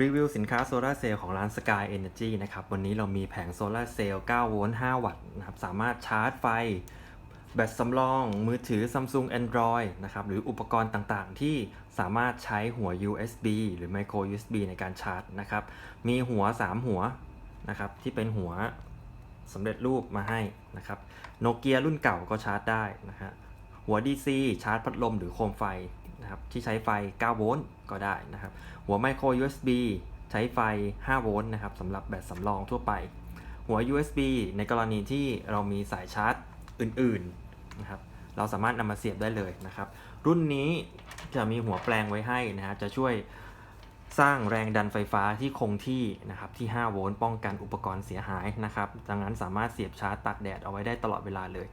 รีวิวสินค้าโซลาเซลล์ของร้าน Sky Energy นะครับ วันนี้เรามีแผงโซลาเซลล์9โวลต์5วัตต์นะครับ สามารถชาร์จไฟ แบตสำรอง มือถือ Samsung Android นะครับ หรืออุปกรณ์ต่างๆ ที่สามารถใช้หัว USB หรือ Micro USB ในการชาร์จนะครับ มีหัว 3 หัวนะครับ ที่เป็นหัวสำเร็จรูปมาให้นะครับ โนเกียรุ่นเก่าก็ชาร์จได้นะฮะ หัว DC ชาร์จพัดลมหรือโคมไฟ นะครับที่ใช้ไฟ 9 โวลต์ก็ได้นะครับ หัว Micro USB ใช้ไฟ 5 โวลต์นะครับสำหรับแบตสำรองทั่วไป หัว USB ในกรณีที่เรามีสายชาร์จอื่นๆนะครับเราสามารถนำมาเสียบได้เลยนะครับ รุ่นนี้จะมีหัวแปลงไว้ให้นะฮะจะช่วยสร้างแรงดันไฟฟ้าที่คงที่นะครับที่ 5 โวลต์ป้องกันอุปกรณ์เสียหายนะครับ ดังนั้นสามารถเสียบชาร์จตากแดดเอาไว้ได้ตลอดเวลาเลย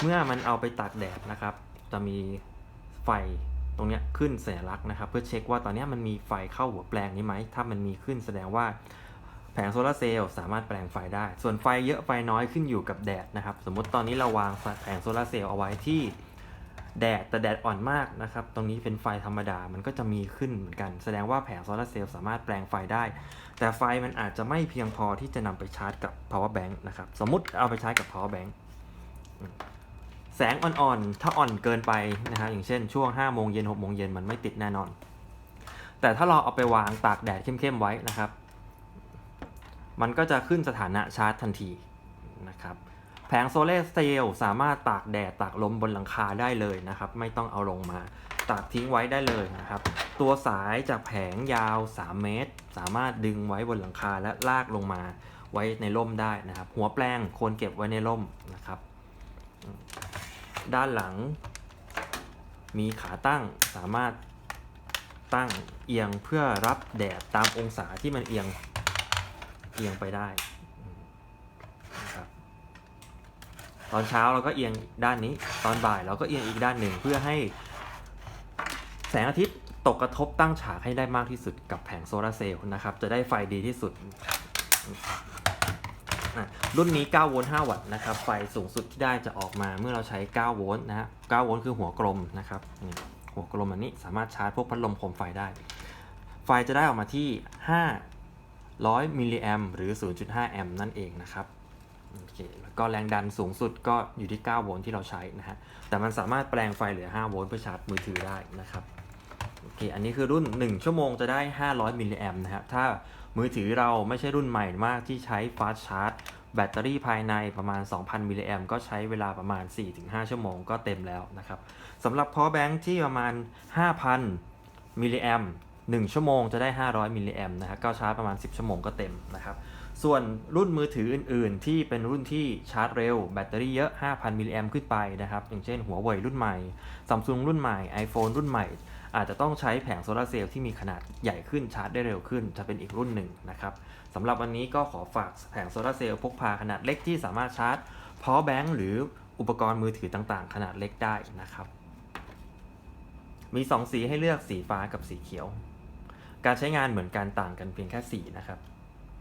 เมื่อมันเอาไปตากแดดนะครับ จะมีไฟ ตรงนี้ขึ้นสัญลักษณ์นะครับ เพื่อเช็คว่าตอนนี้มันมีไฟเข้าหัวแปลงนี้ไหม ถ้ามันมีขึ้นแสดงว่าแผงโซลาร์เซลล์สามารถแปลงไฟได้ ส่วนไฟเยอะไฟน้อยขึ้นอยู่กับแดดนะครับ สมมติตอนนี้เราวางแผงโซลาร์เซลล์เอาไว้ที่แดดแต่แดดอ่อนมากนะครับ ตรงนี้เป็นไฟธรรมดา มันก็จะมีขึ้นเหมือนกัน แสดงว่าแผงโซลาร์เซลล์สามารถแปลงไฟได้ แต่ไฟมันอาจจะไม่เพียงพอที่จะนำไปชาร์จกับ power bank นะครับ สมมติเอาไปชาร์จกับ power bank แสงอ่อนๆ ถ้าอ่อนเกินไปนะฮะ อย่างเช่นช่วง5โมงเย็น6โมงเย็นมันไม่ติดแน่นอน แต่ถ้าเราเอาไปวางตากแดดเข้มๆไว้นะครับ มันก็จะขึ้นสถานะชาร์จทันทีนะครับแผงโซลาร์เซลล์สามารถตากแดดตากลมบนหลังคาได้เลยนะครับ ไม่ต้องเอาลงมาตากทิ้งไว้ได้เลยนะครับ ตัวสายจากแผงยาว 3 เมตร สามารถดึงไว้บนหลังคาและลากลงมาไว้ในร่มได้นะครับ หัวแปลงควรเก็บไว้ในร่มนะครับ ด้านหลัง มีขาตั้งสามารถตั้งเอียงเพื่อรับแดดตามองศาที่มันเอียงเอียงไปได้นะครับตอนเช้าเราก็เอียงด้านนี้ ตอนบ่ายเราก็เอียงอีกด้านหนึ่งเพื่อให้แสงอาทิตย์ตกกระทบตั้งฉากให้ได้มากที่สุดกับแผงโซลาร์เซลล์นะครับ จะได้ไฟดีที่สุด รุ่นนี้ 9 โวลต์ 5 วัตต์นะครับ ไฟสูงสุดที่ได้จะออกมาเมื่อเราใช้ 9 โวลต์นะฮะ 9 โวลต์คือหัวกลมนะครับ หัวกลมอันนี้สามารถชาร์จพวกพัดลมโคมไฟได้ ไฟจะได้ออกมาที่ 500 มิลลิแอมหรือ 0.5 แอมป์นั่นเองนะครับโอเคแล้วก็แรงดันสูงสุดก็อยู่ที่ 9 โวลต์ที่เราใช้นะฮะ แต่มันสามารถแปลงไฟเหลือ 5 โวลต์เพื่อชาร์จมือถือได้นะครับ โอเค อันนี้คือรุ่น 1 ชั่วโมงจะได้ 500 มิลลิแอมนะฮะถ้ามือถือเราไม่ใช่รุ่นใหม่มากที่ใช้ฟาสชาร์จ แบตเตอรี่ภายในประมาณ 2,000 มิลลิแอมก็ใช้เวลาประมาณ 4-5 ชั่วโมงก็เต็มแล้วนะครับสำหรับ power bank ที่ประมาณ 5,000 มิลลิแอม1 ชั่วโมงจะได้ 500 มิลลิแอมนะฮะก็ชาร์จประมาณ 10 ชั่วโมงก็เต็มนะครับส่วนรุ่นมือถืออื่น ๆ ที่เป็นรุ่นที่ชาร์จเร็ว แบตเตอรี่เยอะ 5,000 มิลลิแอมขึ้นไปนะครับ อย่างเช่นหัวเว่ยรุ่นใหม่ Samsung รุ่นใหม่ iPhone รุ่นใหม่ อาจจะต้องใช้แผงโซลาร์เซลล์ที่มีขนาดใหญ่ขึ้นชาร์จได้เร็วขึ้น จะเป็นอีกรุ่นหนึ่งนะครับสำหรับวันนี้ก็ขอฝากแผงโซลาร์เซลล์พกพาขนาดเล็กที่สามารถชาร์จ power bank หรืออุปกรณ์มือถือต่างๆ ขนาดเล็กได้นะครับ มี 2 สีให้เลือกสีฟ้ากับสีเขียว การใช้งานเหมือนกันต่างกันเพียงแค่สีนะครับ